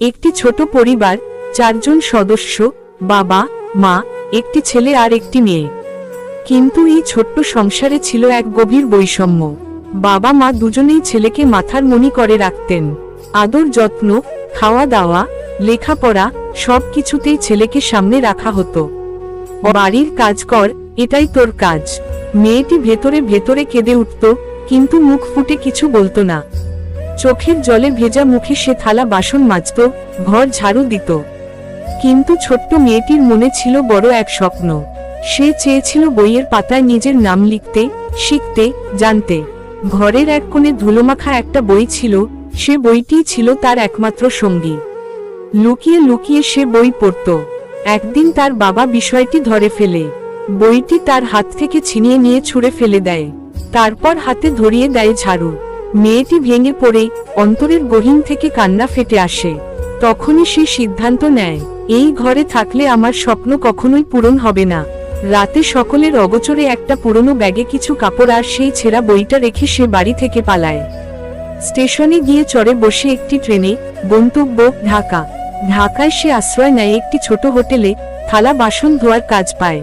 একটি ছোট পরিবার, চারজন সদস্য, বাবা, মা, একটি ছেলে আর একটি মেয়ে। কিন্তু এই ছোট্ট সংসারে ছিল এক গভীর বৈষম্য। বাবা মা দুজনেই ছেলেকে মাথার মনি করে রাখতেন। আদর যত্ন, খাওয়া দাওয়া, লেখাপড়া, সব কিছুতেই ছেলেকে সামনে রাখা হতো। বাড়ির কাজ কর এটাই তোর কাজ। মেয়েটি ভেতরে ভেতরে কেঁদে উঠত, কিন্তু মুখ ফুটে কিছু বলতো না। চোখের জলে ভেজা মুখে সে থালা বাসন মাজত, ঘর ঝাড়ু দিত। কিন্তু ছোট্ট মেয়েটির মনে ছিল বড় এক স্বপ্ন। সে চেয়েছিল বইয়ের পাতায় নিজের নাম লিখতে, শিখতে, জানতে। ঘরের এক কোণে ধুলোমাখা একটা বই ছিল, সে বইটিই ছিল তার একমাত্র সঙ্গী। লুকিয়ে লুকিয়ে সে বই পড়ত। একদিন তার বাবা বিষয়টি ধরে ফেলে। বইটি তার হাত থেকে ছিনিয়ে নিয়ে ছুঁড়ে ফেলে দেয়। তারপর হাতে ধরিয়ে দেয় ঝাড়ু। মেয়েটি ভেঙে পড়ে অন্তরের গহীন থেকে কান্না ফেটে আসে। তখনই সে সিদ্ধান্ত নেয়, এই ঘরে থাকলে আমার স্বপ্ন কখনোই পূরণ হবে না। রাতে সকলের অগোচরে একটা পুরনো ব্যাগে কিছু কাপড় আর সেই ছেঁড়া বইটা রেখে সে বাড়ি থেকে পালায়। স্টেশনে গিয়ে চড়ে বসে একটি ট্রেনে, গন্তব্য ঢাকা। ঢাকায় সে আশ্রয় নেয় একটি ছোট হোটেলে, থালা বাসন ধোয়ার কাজ পায়।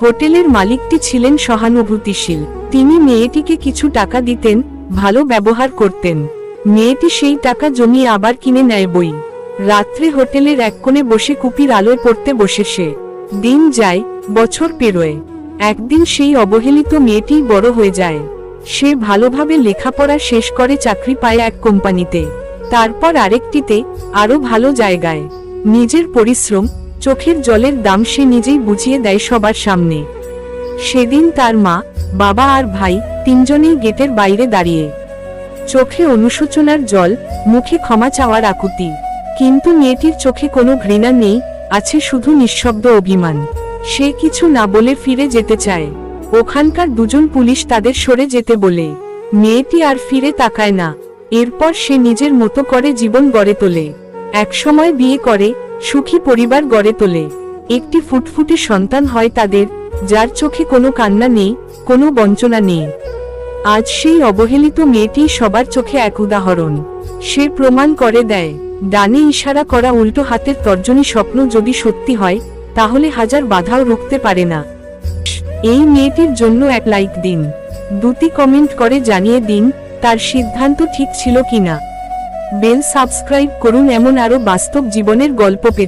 হোটেলের মালিকটি ছিলেন সহানুভূতিশীল। তিনি মেয়েটিকে কিছু টাকা দিতেন ভালো ব্যবহার করতেন। মেয়েটি সেই টাকা জমিয়ে আবার কিনে নেয় বই। রাত্রে হোটেলের এক কোণে বসে কুপির আলোয় পড়তে বসে সে। দিন যায়, বছর পেরোয়। একদিন সেই অবহেলিত মেয়েটি বড় হয়ে যায়। সে ভালোভাবে লেখাপড়া শেষ করে চাকরি পায় এক কোম্পানিতে। তারপর আরেকটিতে আরও ভালো জায়গায়। নিজের পরিশ্রম, চোখের জলের দাম সে নিজেই বুঝিয়ে দেয় সবার সামনে। সেদিন তার মা বাবা আর ভাই তিনজনেই গেটের বাইরে দাঁড়িয়ে। চোখে অনুশোচনার জল, মুখে ক্ষমা চাওয়ার আকুতি। কিন্তু মেয়েটির চোখে কোনো ঘৃণা নেই, আছে শুধু নিঃশব্দ অভিমান। সে কিছু না বলে ফিরে যেতে চায়। ওখানকার দুজন পুলিশ তাদের সরে যেতে বলে। মেয়েটি আর ফিরে তাকায় না। এরপর সে নিজের মতো করে জীবন গড়ে তোলে। একসময় বিয়ে করে, সুখী পরিবার গড়ে তোলে। একটি ফুটফুটে সন্তান হয় তাদের, যার চোখে কোনো কান্না নেই কোনো বঞ্চনা নেই। আজ সেই অবহেলিত মেয়েটি সবার চোখে এক উদাহরণ। সে প্রমাণ করে দেয়, ডানে ইশারা করা উল্টো হাতের তর্জনী স্বপ্ন যদি সত্যি হয়, তাহলে হাজার বাধাও রুখতে পারে না। এই মেয়েটির জন্য এক লাইক দিন। দুটি কমেন্ট করে জানিয়ে দিন, তার সিদ্ধান্ত ঠিক ছিল কিনা। বেল সাবস্ক্রাইব করুন এমন আরও বাস্তব জীবনের গল্প পেতে।